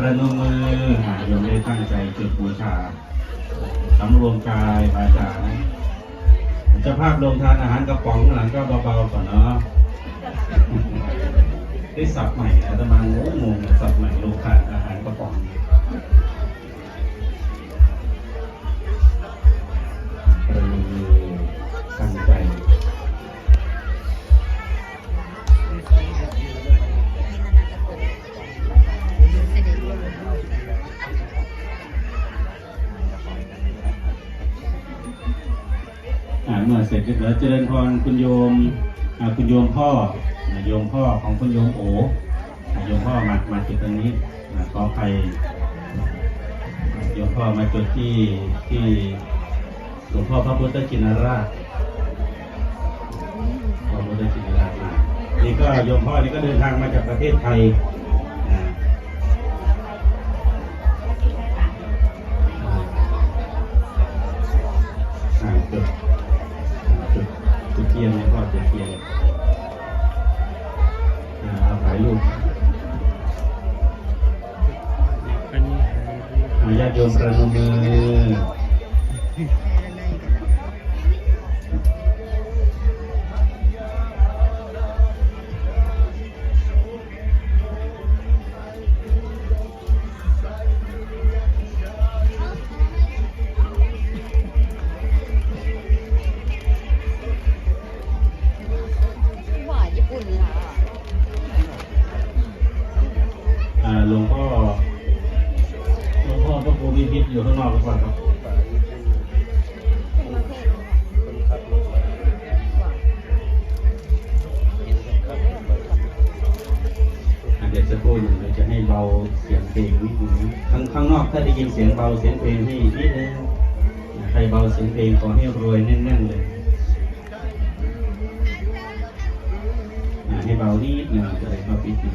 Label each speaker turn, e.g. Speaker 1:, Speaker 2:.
Speaker 1: ประนมมือหาโยมได้ตั้งใจจุดบูชาสำรวมกายวาจาจะภาพลงทานอาหารกระป๋องหลังก็เบาๆก่อนเนาะได้สับใหม่อาตมาโง่งงสับใหม่ลงทานอาหารกระป๋อง เมื่อเสร็จก็เดี๋ยเจริญพรคุณโยมคุณโยมพ่อโยมพ่อของคุณโยมโอโยมพ่อมามาจุดตรงนี้ขอใครโยมพ่อมาจุดที่ที่หลวงพ่อพระพุทธชินราชพระพุทธชินราชมานี่ก็โยมพ่อนี่ก็เดินทางมาจากประเทศไทย จุดจุดเทียนเนี่ยก็จุดเทียนอาเอาถ่ายรูปอาญาติโยมประนมมือ อ่าหลวงพ่อหลวงพ่อพระครูพิพิธอยู่ข้างนอกหรือเปล่าครับอ่าเดี๋ยวสักครู่หนึ่งเราจะให้เบาเสียงเพลงนิดนึงนะข้างข้างนอกถ้าได้ยินเสียงเบาเสียงเพลงให้นิดนึงใครเบาเสียงเพลงขอให้รวยแน่นๆเลย ให้เบานิดหนึ่งจะได้เข้าพิธี